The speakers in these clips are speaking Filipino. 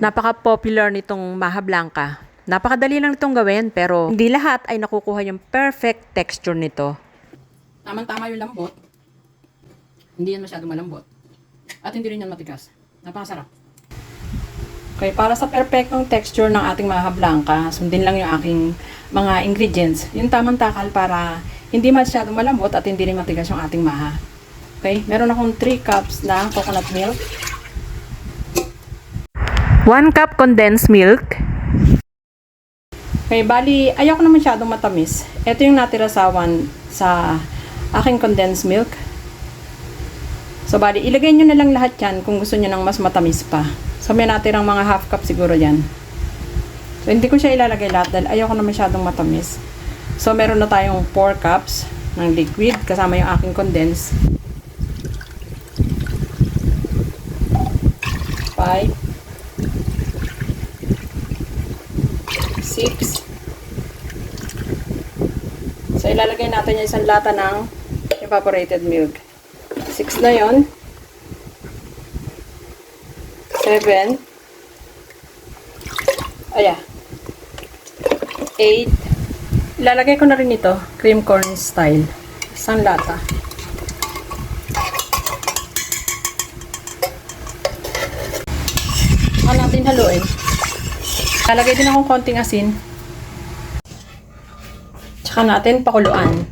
Napaka-popular nitong Maha Blanca. Napakadali lang itong gawin pero hindi lahat ay nakukuha yung perfect texture nito. Tamang-tama yung lambot. Hindi yan masyadong malambot. At hindi rin yan matigas. Napakasarap. Okay, para sa perfectong texture ng ating maha blanca, sundin lang yung aking mga ingredients. Yung tamang takal para hindi masyadong malambot at hindi rin matigas yung ating maha. Okay, meron akong 3 cups na coconut milk. 1 cup condensed milk, Okay, bali, ayaw ko na masyadong matamis. Ito yung natira sa sa aking condensed milk. So, bali, ilagay nyo na lang lahat yan kung gusto nyo ng mas matamis pa. So, may natirang mga half cup siguro yan. So, hindi ko siya ilalagay lahat dahil ayaw ko na masyadong matamis. So, meron na tayong 4 cups ng liquid kasama yung aking condensed. 5 6 So, ilalagay natin yung isang lata ng evaporated milk. 6 na yon 7 Aya. 8 Ilalagay ko na rin ito, cream corn style. Isang lata. Saka natin haluin. Lalagay din akong konting asin. Tsaka natin pakuluan.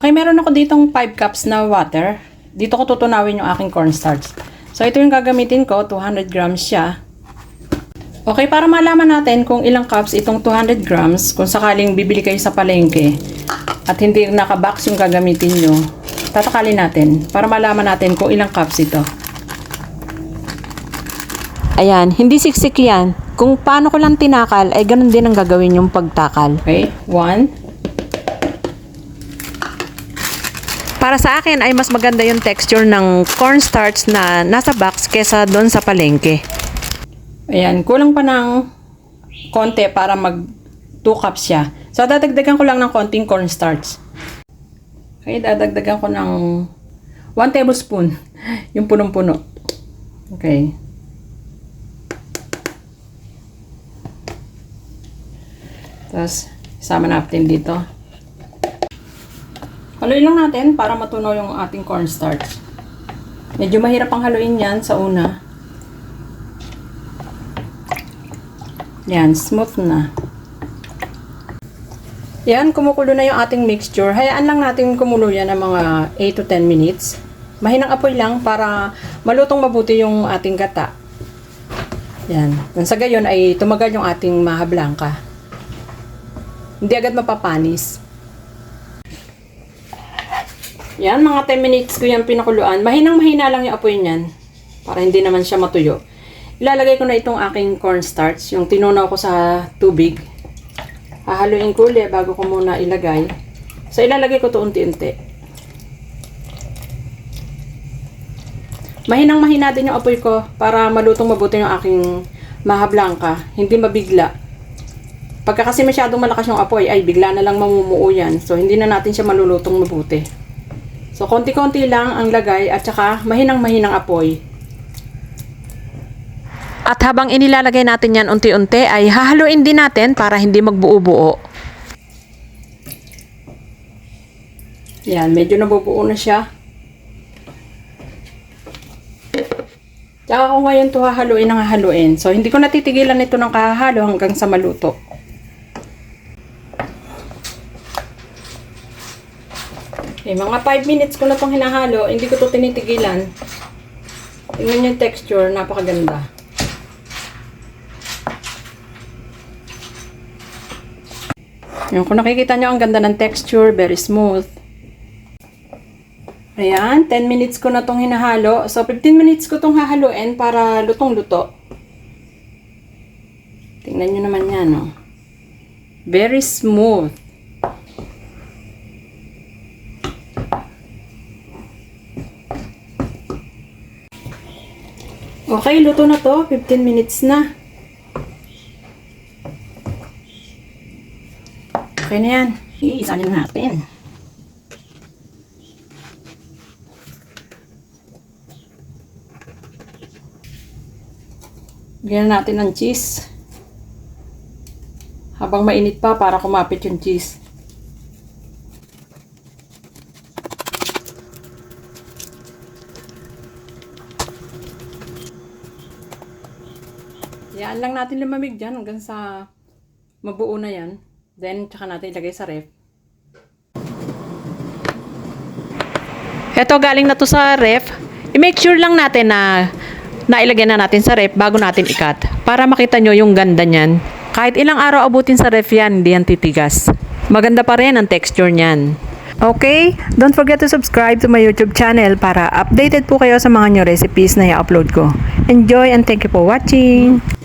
Okay, meron ako ditong 5 cups na water. Dito ko tutunawin yung aking cornstarch. So, ito yung gagamitin ko. 200 grams siya. Okay, para malaman natin kung ilang cups itong 200 grams, kung sakaling bibili kayo sa palengke at hindi nakabox yung gagamitin nyo, tatakalin natin para malaman natin kung ilang cups ito. Ayan, hindi siksik yan. Kung paano ko lang tinakal, ay ganun din ang gagawin yung pagtakal. Okay, 1, Para sa akin ay mas maganda yung texture ng cornstarch na nasa box kesa doon sa palengke. Ayan, kulang pa ng konti para mag 2 cups siya. So, dadagdagan ko lang ng konting cornstarch. Okay, dadagdagan ko ng 1 tablespoon. Yung punong-puno. Okay. Tapos, isama natin dito. Haluin lang natin para matunaw yung ating cornstarch. Medyo mahirap ang haluin yan sa una. Yan, smooth na. Yan, kumukulo na yung ating mixture. Hayaan lang natin kumulo yan ng mga 8 to 10 minutes. Mahinang apoy lang para malutong mabuti yung ating gata. Yan. Nang sa gayon ay tumagal yung ating maha blanca. Hindi agad mapapanis. Yan, mga 10 minutes ko yan pinakuluan. Mahinang mahina lang yung apoy niyan. Para hindi naman siya matuyo. Ilalagay ko na itong aking cornstarch, yung tinunaw ko sa tubig. Hahaluin ko ulit bago ko muna ilagay. So, ilalagay ko to unti-unti. Mahinang mahina din yung apoy ko para malutong mabuti yung aking maha blanca. Hindi mabigla. Pagka kasi masyadong malakas yung apoy, ay bigla na lang mamumuo yan. So, hindi na natin siya malulutong mabuti. So, konti-konti lang ang lagay at saka mahinang-mahinang apoy. At habang inilalagay natin yan unti-unti ay hahaluin din natin para hindi magbuo-buo. Yan, medyo nabubuo na siya. Tsaka ako ngayon to hahaluin ng hahaluin. So, hindi ko natitigilan ito ng kahahalo hanggang sa maluto. Okay, mga 5 minutes ko na itong hinahalo. Hindi ko to tinitigilan. Tingnan yung texture. Napakaganda. Yung kung nakikita nyo, ang ganda ng texture. Very smooth. Ayan, 10 minutes ko na tong hinahalo. So, 15 minutes ko tong hahaluin para lutong-luto. Tingnan nyo naman yan, no? Very smooth. Okay, luto na to. 15 minutes na. Okay na yan. Iisa na natin. Lagyan natin ng cheese. Habang mainit pa para kumapit yung cheese. Yan lang natin lumamig dyan hanggang sa mabuo na yan. Then, tsaka natin ilagay sa ref. Ito galing na to sa ref. I-make sure lang natin na nailagay na natin sa ref bago natin ikat. Para makita nyo yung ganda niyan. Kahit ilang araw abutin sa ref yan, hindi yan titigas. Maganda pa rin ang texture niyan. Okay, don't forget to subscribe to my YouTube channel para updated po kayo sa mga new recipes na i-upload ko. Enjoy and thank you for watching!